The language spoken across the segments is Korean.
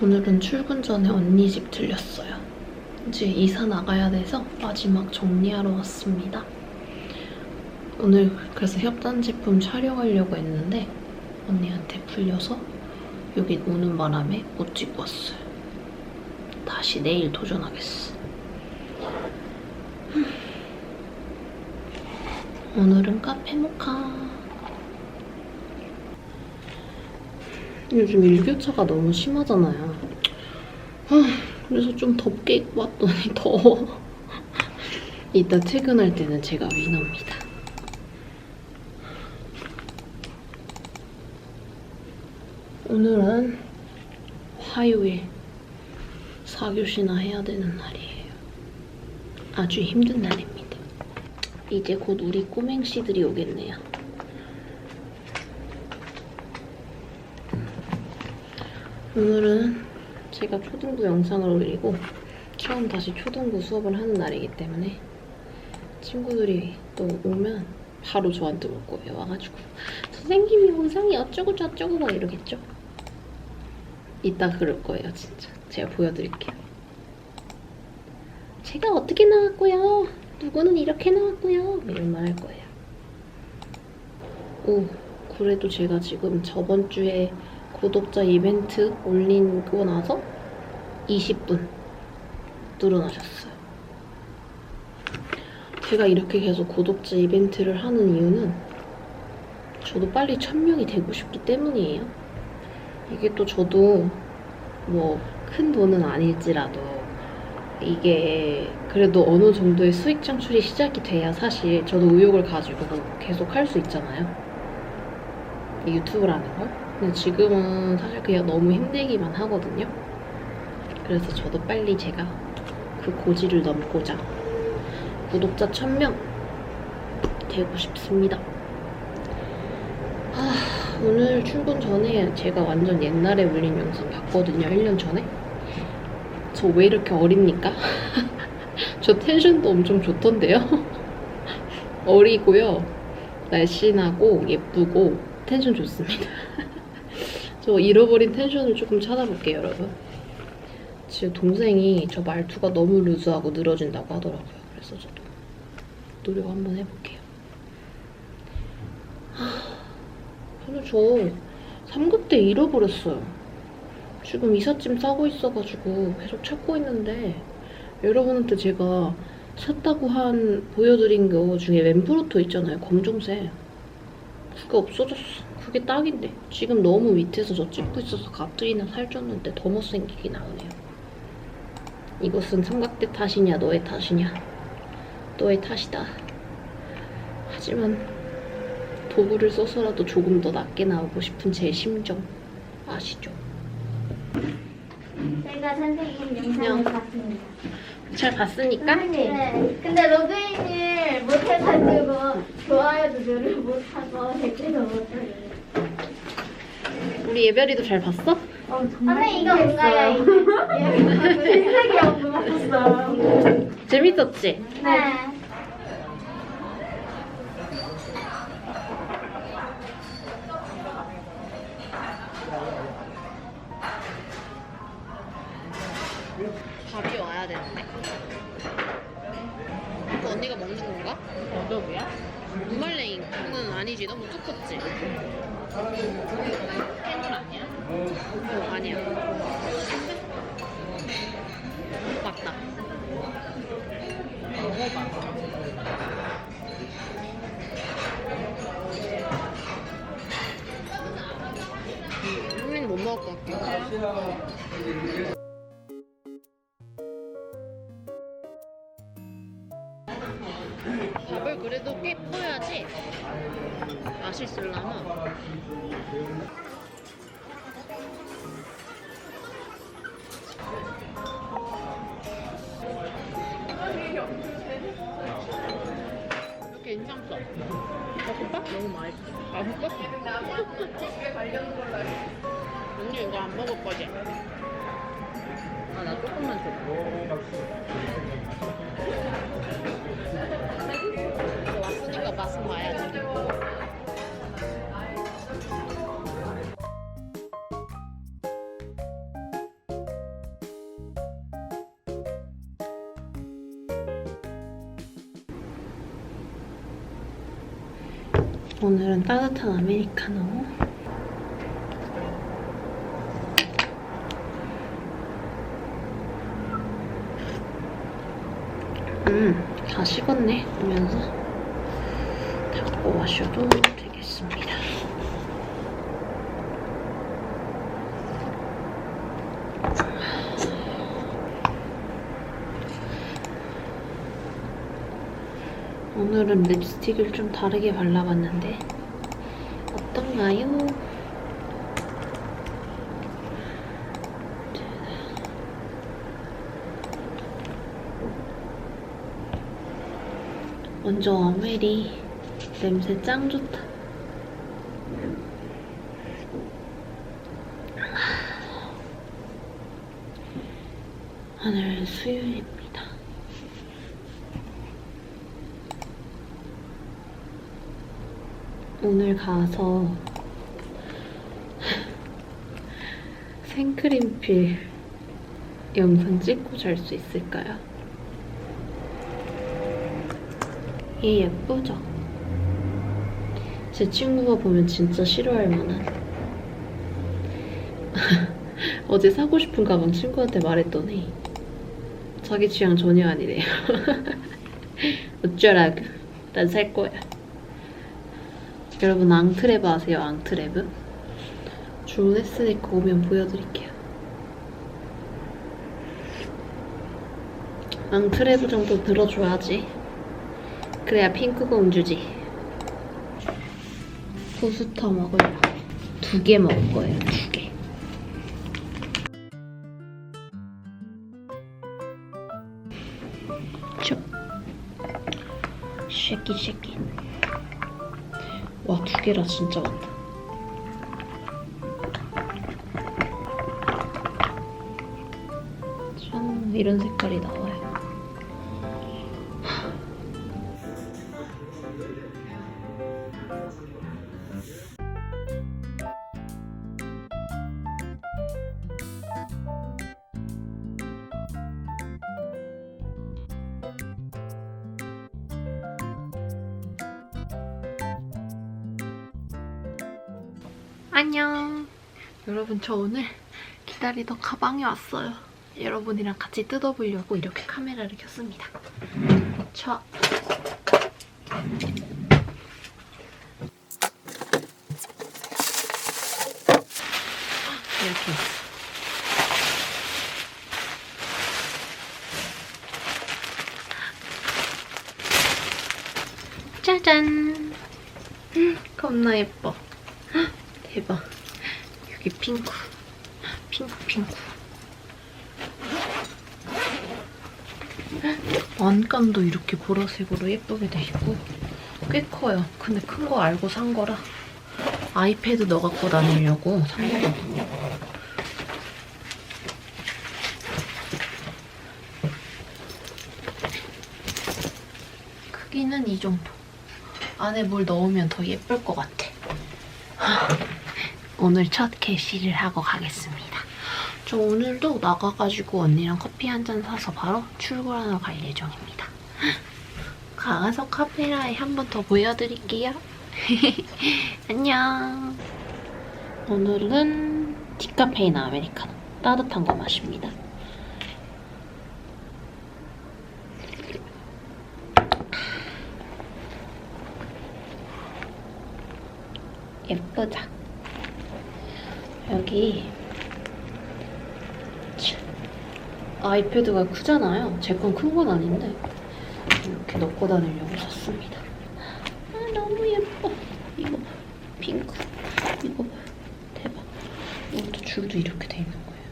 오늘은 출근 전에 언니 집 들렸어요. 이제 이사 나가야 돼서 마지막 정리하러 왔습니다. 오늘 그래서 협단 제품 촬영하려고 했는데 언니한테 풀려서 여기 오는 바람에 못 찍고 왔어요. 다시 내일 도전하겠어. 흠. 오늘은 카페 모카. 요즘 일교차가 너무 심하잖아요. 아, 그래서 좀 덥게 입고 왔더니 더워. 이따 퇴근할 때는 제가 위너입니다. 오늘은 화요일 4교시나 해야 되는 날이에요. 아주 힘든 날입니다. 이제 곧 우리 꼬맹씨들이 오겠네요. 오늘은 제가 초등부 영상을 올리고 처음 다시 초등부 수업을 하는 날이기 때문에 친구들이 또 오면 바로 저한테 올 거예요. 와가지고 선생님이 영상이 어쩌고 저쩌고 막 이러겠죠? 이따 그럴 거예요, 진짜. 제가 보여드릴게요. 제가 어떻게 나왔고요. 누구는 이렇게 나왔고요. 이런 말 할 거예요. 오, 그래도 제가 지금 저번 주에 구독자 이벤트 거 나서 20분 늘어나셨어요. 제가 이렇게 계속 구독자 이벤트를 하는 이유는 저도 빨리 1000명이 되고 싶기 때문이에요. 이게 또 저도 뭐 큰 돈은 아닐지라도 이게 그래도 어느 정도의 수익 창출이 시작이 돼야 사실 저도 의욕을 가지고 계속 할 수 있잖아요. 이 유튜브라는 걸. 근데 지금은 사실 그냥 너무 힘들기만 하거든요. 그래서 저도 빨리 제가 그 고지를 넘고자 구독자 1000명 되고 싶습니다. 아, 오늘 출근 전에 제가 완전 옛날에 올린 영상 봤거든요. 1년 전에. 저 왜 이렇게 어립니까? 저 텐션도 엄청 좋던데요? 어리고요. 날씬하고 예쁘고 텐션 좋습니다. 저 잃어버린 텐션을 조금 찾아볼게요, 여러분. 지금 동생이 저 말투가 너무 루즈하고 늘어진다고 하더라고요. 그래서 저도 노력 한번 해볼게요. 근데 저 3급 때 잃어버렸어요. 지금 이삿짐 싸고 있어가지고 계속 찾고 있는데 여러분한테 제가 샀다고 한 보여드린 거 중에 웸브로토 있잖아요. 검정색. 그게 없어졌어. 그게 딱인데. 지금 너무 밑에서 저 찍고 있어서 가뜩이나 살쪘는데 더 못생기게 나오네요. 이것은 삼각대 탓이냐 너의 탓이냐. 너의 탓이다. 하지만 도구를 써서라도 조금 더 낫게 나오고 싶은 제 심정 아시죠? 제가 선생님. 영상을 봤습니다. 잘 봤으니까 네. 근데 로그인을 못해가지고 좋아요도 누를 못하고 댓글도 못하고. 우리 예별이도 잘 봤어? 어, 선생님 이거 뭔가요? 생각이 안 들었어요. 재밌었지? 네. 밥이 와야 되는데 이거 언니가 먹는 건가? 어떡이야? 무말랭이는 아니지 너무 두껍지? 캔물 아니야? 어 아니야 맞다 선생님 못 먹을 것 같아 퍼야지 맛있으려면 이렇게 괜찮어 먹을까? 너무 맛있어 맛있어? 언니 이거 안 먹을 거지? 아나 조금만 줘 맛은 봐야지. 오늘은 따뜻한 아메리카노 음다 식었네 보면서 마셔도 되겠습니다. 오늘은 립스틱을 좀 다르게 발라봤는데 어떤가요? 먼저 어메리 냄새 짱 좋다. 오늘 수요일입니다. 오늘 가서 생크림필 영상 찍고 잘 수 있을까요? 얘 예쁘죠? 제 친구가 보면 진짜 싫어할 만한 어제 사고 싶은 가방 친구한테 말했더니 자기 취향 전혀 아니래요 어쩌라고 난 살 거야 여러분 앙트레브 아세요? 앙트레브? 주문했으니까 오면 보여드릴게요. 앙트레브 정도 들어줘야지. 그래야 핑크 공주지. 토스터 먹을라. 두 개 먹을 거예요, 두 개. 쭉. 쉐키 쉐키. 와, 두 개라 진짜 많다. 짠, 이런 색깔이 나와요. 안녕. 여러분, 저 오늘 기다리던 가방이 왔어요. 여러분이랑 같이 뜯어보려고 이렇게 카메라를 켰습니다. 저 이렇게 짜잔 음, 겁나 예뻐 헉, 대박 여기 핑크 핑크 핑크 안감도 이렇게 보라색으로 예쁘게 돼 있고 꽤 커요. 근데 큰 거 알고 산 거라 아이패드 넣어 갖고 다니려고 산 거거든요. 크기는 이 정도. 안에 뭘 넣으면 더 예쁠 것 같아. 오늘 첫 개시를 하고 가겠습니다. 저 오늘도 나가가지고 언니랑 커피 한 잔 사서 바로 출근하러 갈 예정입니다. 가서 카메라에 한 번 더 보여드릴게요. 안녕. 오늘은 디카페인 아메리카노 따뜻한 거 마십니다. 예쁘다. 여기 아이패드가 크잖아요. 제 건 큰 건 아닌데 이렇게 넣고 다니려고 샀습니다. 아, 너무 예뻐. 이거 봐. 핑크. 이거 봐. 대박. 이것도 줄도 이렇게 돼 있는 거예요.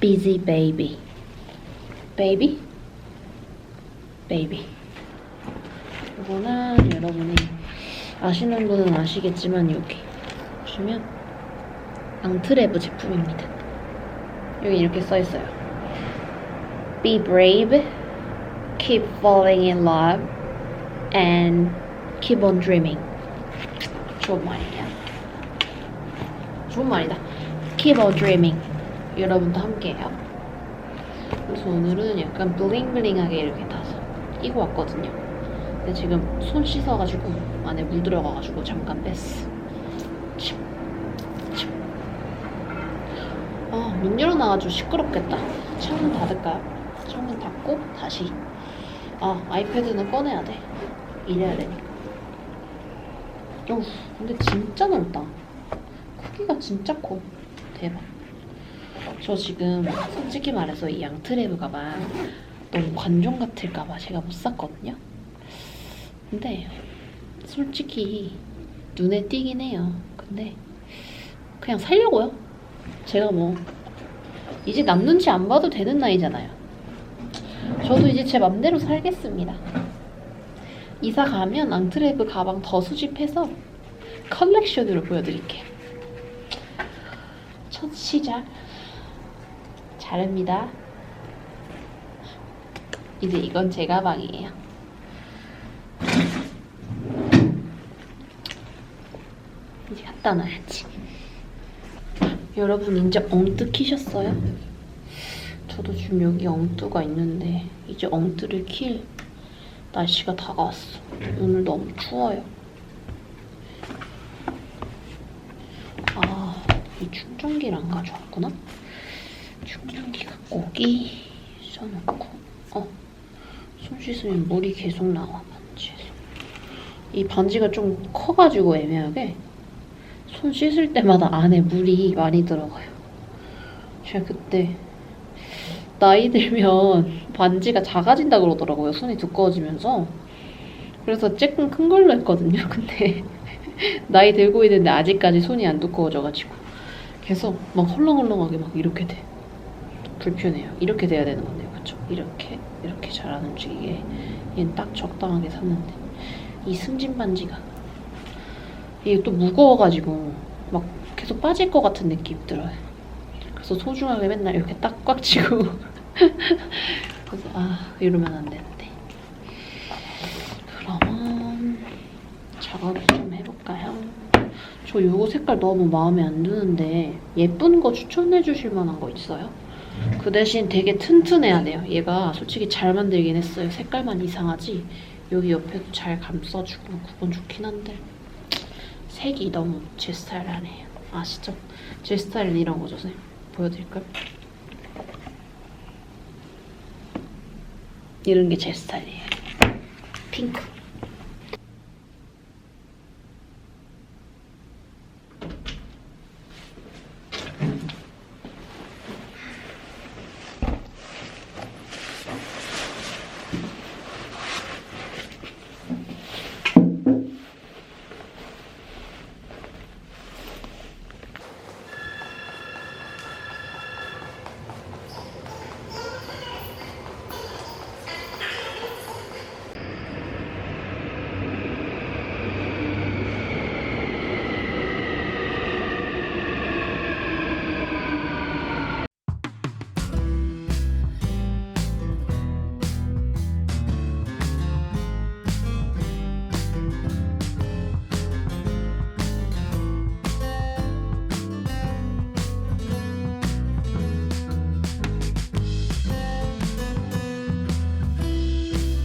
Busy baby. baby? baby. 이거는 여러분이 아시는 분은 아시겠지만 여기 보시면 앙트레브 제품입니다. 여기 이렇게 써 있어요. Be brave, keep falling in love, and keep on dreaming. 좋은 말이야. 좋은 말이다. Keep on dreaming. 여러분도 함께해요. 그래서 오늘은 약간 블링블링하게 이렇게 타서 끼고 왔거든요. 근데 지금 손 씻어가지고 안에 물 들어가가지고 잠깐 뺐어. 문 열어놔가지고 시끄럽겠다. 창문 닫을까요? 창문 닫고 다시. 아, 아이패드는 꺼내야 돼. 이래야 되니까. 어, 근데 진짜 넓다. 크기가 진짜 커. 대박. 저 지금 솔직히 말해서 이 양트레브 가방 너무 관종 같을까봐 제가 못 샀거든요. 근데 솔직히 눈에 띄긴 해요. 근데 그냥 살려고요. 제가 뭐 이제 남 눈치 안 봐도 되는 나이잖아요. 저도 이제 제 맘대로 살겠습니다. 이사 가면 앙트레브 가방 더 수집해서 컬렉션으로 보여드릴게요. 첫 시작. 잘합니다. 이제 이건 제 가방이에요. 이제 갖다 놔야지. 여러분 이제 엉뜨 키셨어요? 저도 지금 여기 엉뜨가 있는데 이제 엉뜨를 킬 날씨가 다가왔어. 오늘 너무 추워요. 아, 이 충전기를 안 가져왔구나? 충전기 갖고 오기 써놓고 어, 손 씻으면 물이 계속 나와 반지에서 이 반지가 좀 커가지고 애매하게 손 씻을 때마다 안에 물이 많이 들어가요 제가 그때 나이 들면 반지가 작아진다 그러더라고요 손이 두꺼워지면서 그래서 조금 큰 걸로 했거든요 근데 나이 들고 있는데 아직까지 손이 안 두꺼워져가지고 계속 막 헐렁헐렁하게 막 이렇게 돼 불편해요. 이렇게 돼야 되는 건데요. 그쵸? 이렇게, 이렇게 잘 안 움직이게. 얘는 딱 적당하게 샀는데. 이 승진 반지가. 이게 또 무거워가지고, 막 계속 빠질 것 같은 느낌 들어요. 그래서 소중하게 맨날 이렇게 딱 꽉 쥐고. 그래서, 아, 이러면 안 되는데. 그러면, 작업을 좀 해볼까요? 저 요거 색깔 너무 마음에 안 드는데, 예쁜 거 추천해 주실 만한 거 있어요? 그 대신 되게 튼튼해야 돼요. 얘가 솔직히 잘 만들긴 했어요. 색깔만 이상하지 여기 옆에도 잘 감싸주고 그건 좋긴 한데 색이 너무 제 스타일 아니에요. 아시죠? 제 스타일은 이런 거죠, 선생님. 보여드릴까요? 이런 게 제 스타일이에요. 핑크.